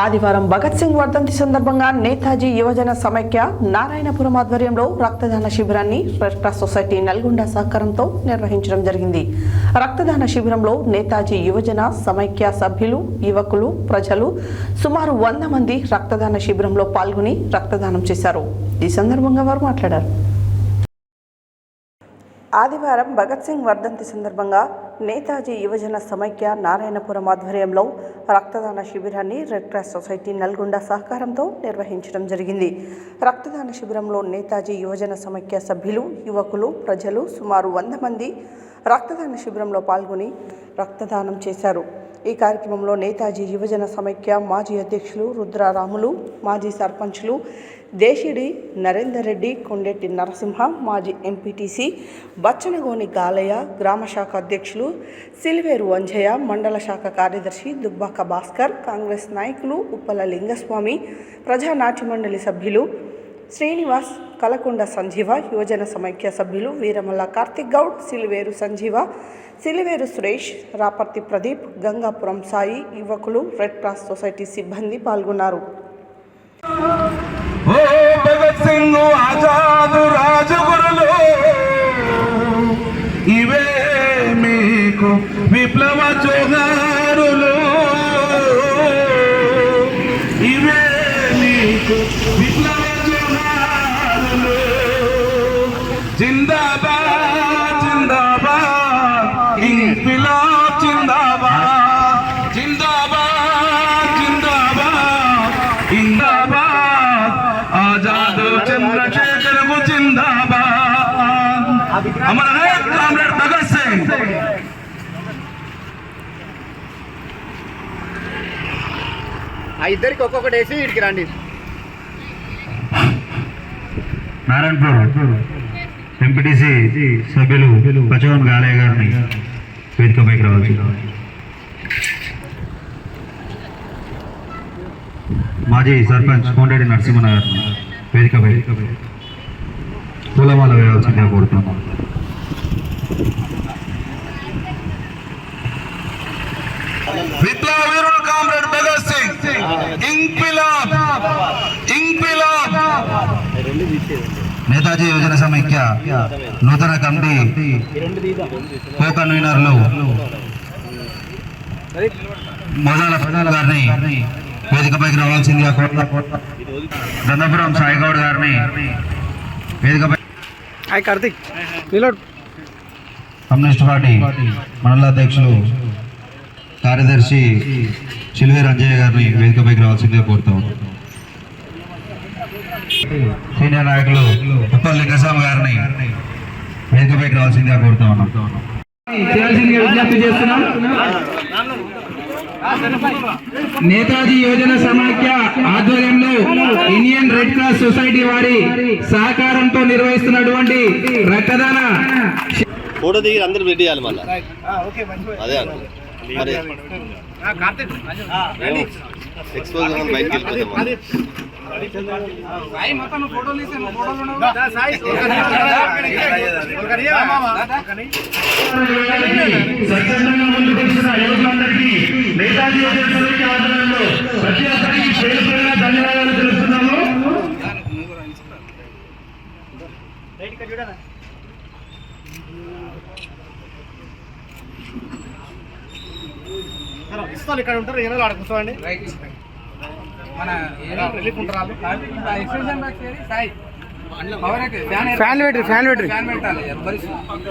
ఆదివారం భగత్ సింగ్ వర్ధంతి సందర్భంగా నేతాజీ యువజన సమైక్య నారాయణపురం ఆధ్వర్యంలో రక్తదాన శిబిరాన్ని రెడ్ క్రాస్ సొసైటీ నల్గొండ సహకారంతో నిర్వహించడం జరిగింది. రక్తదాన శిబిరంలో నేతాజీ యువజన సమైక్య సభ్యులు యువకులు ప్రజలు సుమారు వంద మంది రక్తదాన శిబిరంలో పాల్గొని రక్తదానం చేశారు. ఈ సందర్భంగా వారు మాట్లాడారు. ఆదివారం భగత్ సింగ్ వర్ధంతి సందర్భంగా నేతాజీ యువజన సమైక్య నారాయణపురం ఆధ్వర్యంలో రక్తదాన శిబిరాన్ని రెడ్ క్రాస్ సొసైటీ నల్గొండ సహకారంతో నిర్వహించడం జరిగింది. రక్తదాన శిబిరంలో నేతాజీ యువజన సమైక్య సభ్యులు యువకులు ప్రజలు సుమారు వంద మంది రక్తదాన శిబిరంలో పాల్గొని రక్తదానం చేశారు. ఈ కార్యక్రమంలో నేతాజీ యువజన సమైక్య మాజీ అధ్యక్షులు రుద్రారాములు మాజీ సర్పంచ్లు దేశిడి నరేందర్ రెడ్డి కొండెట్టి నరసింహ మాజీ ఎంపీటీసీ బచ్చనగోని గాలయ్య గ్రామ శాఖ అధ్యక్షులు సిల్వేరు అంజయ్య మండల శాఖ కార్యదర్శి దుబ్బాక భాస్కర్ కాంగ్రెస్ నాయకులు ఉప్పల లింగస్వామి ప్రజానాట్య మండలి సభ్యులు శ్రీనివాస్ కలకొండ సంజీవ యువజన సమైక్య సభ్యులు వీరమల్ల కార్తిక్ గౌడ్ సిలివేరు సంజీవ సిలివేరు సురేష్ రాపర్తి ప్రదీప్ గంగాపురం సాయి యువకులు రెడ్ క్రాస్ సొసైటీ సిబ్బంది పాల్గొన్నారు. ఓ భగత్ సింగ్ ఆజాదు ఇవే మీకు విప్లవ జోహారులు. ఇవే విప్లవ ఇంక్విలాబ్ జిందాబాద్ జిందాబాద్ జిందాబాద్ జిందాబాద్ ఆజాద్ చంద్రశేఖర్ జిందాబాద్ అమర హై కామ్రేడ్ భగత్ సింగ్. ఆ ఇద్దరికి ఒక్కొక్కటి వేసి వీడికి రండి. నారాయణపూర్ ఎంపీటీసీ సభ్యులు పచ్చవన్ గాలయ్య గారిని. వేదికపైకి రావచ్చు మాజీ సర్పంచ్ కోండేటి నరసింహన గారిని వేదికపై పూలమాల వేయాల్సిందిగా కోరుతున్నాం. విప్లవ వీరుడు కామ్రేడ్ భగత్ సింగ్. ఇంక్విలాబ్. ఇంక్విలాబ్. నేతాజీ యువజన సమైక్య నూతన కమిటీ కో కన్వీనర్లు మొదల ప్రధాన గారిని వేదికపైకి రావాల్సిందిగా కోరుతా దండపురం సాయిగౌడ్ గారిని వేదికపై హాయ్ కార్తిక్. కమ్యూనిస్ట్ పార్టీ మండల అధ్యక్షులు కార్యదర్శి చిలువే రంజయ్య గారిని వేదికపైకి రావాల్సిందిగా కోరుతాం సీనియర్ నాయకులు ఉప్పల్ లింగస్వామి గారిని వేదికపైకి రావాల్సిందిగా కోరుతా ఉన్నాం. చేయాల్సిందిగా విజ్ఞప్తి చేస్తున్నాం. నేతాజీ యోజన సమాఖ్య ఆధ్వర్యంలో ఇండియన్ రెడ్ క్రాస్ సొసైటీ వారి సహకారంతో నిర్వహిస్తున్నటువంటి రక్తదాన ఫోటో దిగి అందరూ రెడీ చేయాలి మళ్ళీ. అదే అండి మరి ఎక్స్పోజ్ బయటకి వెళ్ళిపోతాం ఆధ్వర్యంలో ప్రతి ఒక్కరికి పేరు పేరున ధన్యవాదాలు తెలుపుతున్నాము ఇస్తాను ఇక్కడ ఉంటారు ఈయన ఆడ కూర్చోండి. ఫ్యాన్ పెట్టి ఫ్యాన్ పెట్టి